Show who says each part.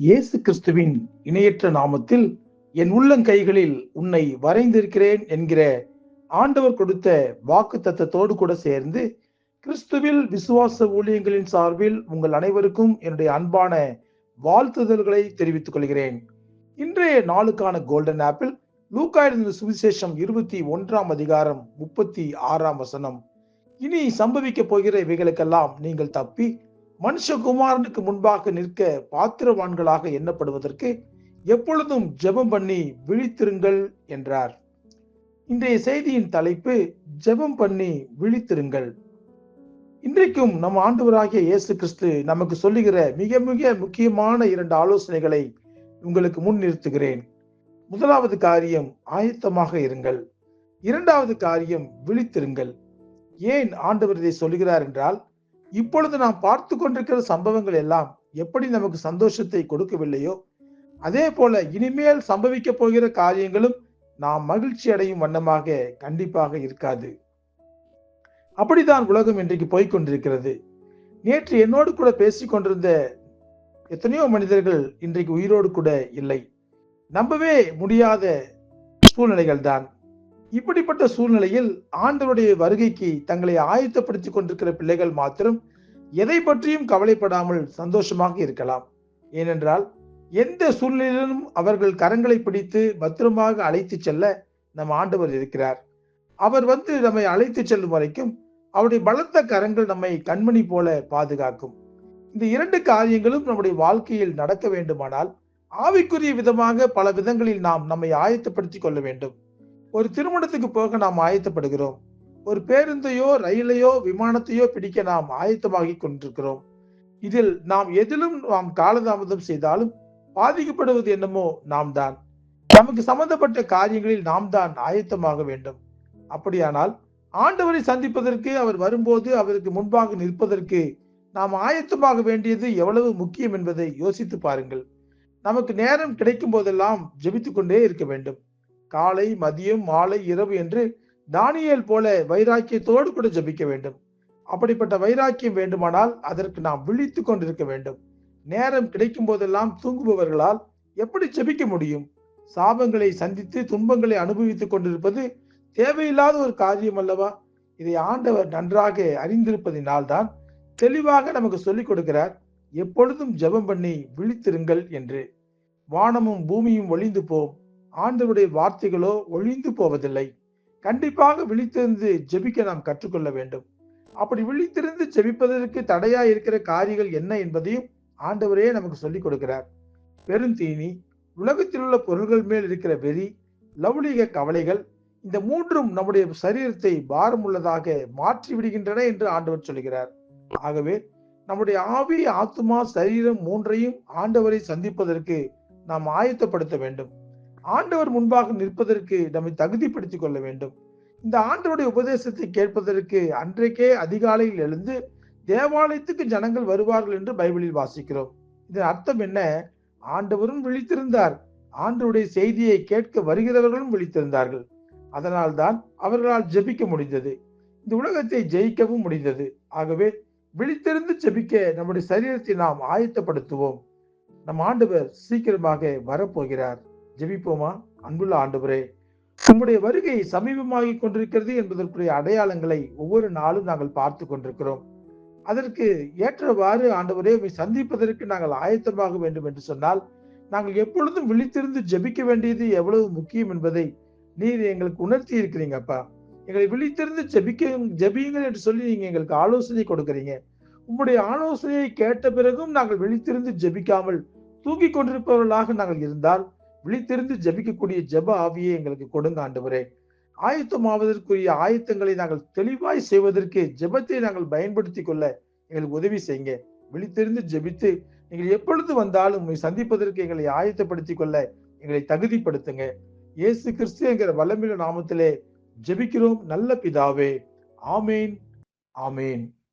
Speaker 1: இயேசு கிறிஸ்துவின் இணையற்ற நாமத்தில் என் உள்ளங்கைகளில் உன்னை வரைந்திருக்கிறேன் என்கிற ஆண்டவர் கொடுத்த வாக்கு தத்தத்தோடு கூட சேர்ந்து கிறிஸ்துவில் விசுவாச ஊழியங்களின் சார்பில் உங்கள் அனைவருக்கும் என்னுடைய அன்பான வாழ்த்துதல்களை தெரிவித்துக் கொள்கிறேன். இன்றைய நாளுக்கான கோல்டன் ஆப்பிள் லூக்காயிருந்த சுவிசேஷம் இருபத்தி ஒன்றாம் அதிகாரம் முப்பத்தி ஆறாம் வசனம். இனி சம்பவிக்க போகிற இவைகளுக்கெல்லாம் நீங்கள் தப்பி மனுஷகுமாரனுக்கு முன்பாக நிற்க பாத்திரவான்களாக எண்ணப்படுவதற்கு எப்பொழுதும் ஜெபம் பண்ணி விழித்திருங்கள் என்றார். இன்றைய செய்தியின் தலைப்பு ஜெபம் பண்ணி விழித்திருங்கள். இன்றைக்கும் நம் ஆண்டவராகிய இயேசு கிறிஸ்து நமக்கு சொல்லுகிற மிக மிக முக்கியமான இரண்டு ஆலோசனைகளை உங்களுக்கு முன் நிறுத்துகிறேன். முதலாவது காரியம் ஆயத்தமாக இருங்கள். இரண்டாவது காரியம் விழித்திருங்கள். ஏன் ஆண்டவர் இதை சொல்லுகிறார் என்றால் இப்பொழுது நாம் பார்த்து கொண்டிருக்கிற சம்பவங்கள் எல்லாம் எப்படி நமக்கு சந்தோஷத்தை கொடுக்கவில்லையோ அதே போல இனிமேல் சம்பவிக்க போகிற காரியங்களும் நாம் மகிழ்ச்சி அடையும் வண்ணமாக கண்டிப்பாக இருக்காது. அப்படித்தான் உலகம் இன்றைக்கு போய்கொண்டிருக்கிறது நேற்று என்னோடு கூட பேசிக் கொண்டிருந்த எத்தனையோ மனிதர்கள் இன்றைக்கு உயிரோடு கூட இல்லை. நம்பவே முடியாத சூழ்நிலைகள் தான் இப்படிப்பட்ட சூழ்நிலையில் ஆண்டவருடைய வருகைக்கு தங்களை ஆயத்தப்படுத்திக் கொண்டிருக்கிற பிள்ளைகள் மாத்திரம் எதை பற்றியும் கவலைப்படாமல் சந்தோஷமாக இருக்கலாம். ஏனென்றால் எந்த சூழ்நிலையிலும் அவர்கள் கரங்களை பிடித்து பத்திரமாக அழைத்து செல்ல நம் ஆண்டவர் இருக்கிறார். அவர் வந்து நம்மை அழைத்து செல்லும் வரைக்கும் அவருடைய பலத்த கரங்கள் நம்மை கண்மணி போல பாதுகாக்கும். இந்த இரண்டு காரியங்களும் நம்முடைய வாழ்க்கையில் நடக்க வேண்டுமானால் ஆவிக்குரிய விதமாக பல விதங்களில் நாம் நம்மை ஆயத்தப்படுத்திக் கொள்ள வேண்டும். ஒரு திருமணத்துக்கு போக நாம் ஆயத்தப்படுகிறோம். ஒரு பேருந்தையோ ரயிலையோ விமானத்தையோ பிடிக்க நாம் ஆயத்தமாகி கொண்டிருக்கிறோம். இதில் நாம் எதிலும் நாம் காலதாமதம் செய்தாலும் பாதிக்கப்படுவது என்னமோ நாம் தான் நமக்கு சம்பந்தப்பட்ட காரியங்களில் நாம் தான் ஆயத்தமாக வேண்டும். அப்படியானால் ஆண்டவரை சந்திப்பதற்கு அவர் வரும்போது அவருக்கு முன்பாக நிற்பதற்கு நாம் ஆயத்தமாக வேண்டியது எவ்வளவு முக்கியம் என்பதை யோசித்து பாருங்கள். நமக்கு நேரம் கிடைக்கும் போதெல்லாம் ஜெபித்துக் கொண்டே இருக்க வேண்டும். காலை மதியம் மாலை இரவு என்று தானியல் போல வைராக்கியத்தோடு கூட ஜபிக்க வேண்டும். அப்படிப்பட்ட வைராக்கியம் வேண்டுமானால் அதற்கு நாம் விழித்து கொண்டிருக்க வேண்டும். நேரம் கிடைக்கும் போதெல்லாம் தூங்குபவர்களால் எப்படி ஜெபிக்க முடியும்? சாபங்களை சந்தித்து துன்பங்களை அனுபவித்துக் கொண்டிருப்பது தேவையில்லாத ஒரு காரியம் அல்லவா? இதை ஆண்டவர் நன்றாக அறிந்திருப்பதினால்தான் தெளிவாக நமக்கு சொல்லிக் கொடுக்கிறார் எப்பொழுதும் ஜெபம் பண்ணி விழித்திருங்கள் என்று. வானமும் பூமியும் ஒளிந்து போம். ஆண்டவருடைய வார்த்தைகளோ ஒழிந்து போவதில்லை. கண்டிப்பாக விழித்திருந்து ஜெபிக்க நாம் கற்றுக்கொள்ள வேண்டும். அப்படி விழித்திருந்து ஜெபிப்பதற்கு தடையா இருக்கிற காரியங்கள் என்ன என்பதையும் ஆண்டவரே நமக்கு சொல்லிக் கொடுக்கிறார். பெருந்தீனி உலகத்தில் உள்ள பொருள்கள் மேல் இருக்கிற வெறி லௌலிக கவலைகள் இந்த மூன்றும் நம்முடைய சரீரத்தை பாரமுள்ளதாக மாற்றி விடுகின்றன என்று ஆண்டவர் சொல்கிறார். ஆகவே நம்முடைய ஆவி ஆத்மா சரீரம் மூன்றையும் ஆண்டவரை சந்திப்பதற்கு நாம் ஆயத்தப்படுத்த வேண்டும். ஆண்டவர் முன்பாக நிற்பதற்கு நம்மை தகுதிப்படுத்திக் கொள்ள வேண்டும். இந்த ஆண்டவருடைய உபதேசத்தை கேட்பதற்கு அன்றைக்கே அதிகாலையில் எழுந்து தேவாலயத்துக்கு ஜனங்கள் வருவார்கள் என்று பைபிளில் வாசிக்கிறோம். இதன் அர்த்தம் என்ன? ஆண்டவரும் விழித்திருந்தார். ஆண்டவருடைய செய்தியை கேட்க வருகிறவர்களும் விழித்திருந்தார்கள். அதனால் தான் அவர்களால் ஜெபிக்க முடிந்தது. இந்த உலகத்தை ஜெயிக்கவும் முடிந்தது. ஆகவே விழித்திருந்து ஜெபிக்க நம்முடைய சரீரத்தை நாம் ஆயத்தப்படுத்துவோம். நம் ஆண்டவர் சீக்கிரமாக வரப்போகிறார். ஜெபிப்போமா? அன்புள்ள ஆண்டவரே உம்முடைய வருகை சமீபமாகி கொண்டிருக்கிறது என்பதற்குரிய அடையாளங்களை ஒவ்வொரு நாளும் நாங்கள் பார்த்து கொண்டிருக்கிறோம். அதற்கு ஏற்றவாறு ஆண்டவரே சந்திப்பதற்கு நாங்கள் ஆயத்தமாக வேண்டும் என்று சொன்னால் நாங்கள் எப்பொழுதும் விழித்திருந்து ஜெபிக்க வேண்டியது எவ்வளவு முக்கியம் என்பதை நீர் எங்களுக்கு உணர்த்தி இருக்கிறீங்க அப்பா. எங்களை விழித்திருந்து ஜெபிக்க ஜெபியுங்கள் என்று சொல்லி நீங்க எங்களுக்கு ஆலோசனை கொடுக்குறீங்க. உங்களுடைய ஆலோசனையை கேட்ட பிறகும் நாங்கள் விழித்திருந்து ஜெபிக்காமல் தூங்கி கொண்டிருப்பவர்களாக நாங்கள் இருந்தால் விழித்திருந்து ஜபிக்கக்கூடிய ஜப ஆவியை எங்களுக்கு கொடுங்க ஆண்டவரே. ஆயத்தமாவதற்குரிய ஆயத்தங்களை நாங்கள் தெளிவாய் செய்வதற்கு ஜெபத்தை நாங்கள் பயன்படுத்தி கொள்ள எங்களுக்கு உதவி செய்யுங்க. விழித்திருந்து ஜெபித்து நீங்கள் எப்பொழுது வந்தாலும் உண்மை சந்திப்பதற்கு எங்களை ஆயத்தப்படுத்திக் கொள்ள எங்களை தகுதிப்படுத்துங்க. இயேசு கிறிஸ்து என்கிற வல்லமில நாமத்திலே ஜெபிக்கிறோம். நல்ல பிதாவே. ஆமேன். ஆமேன்.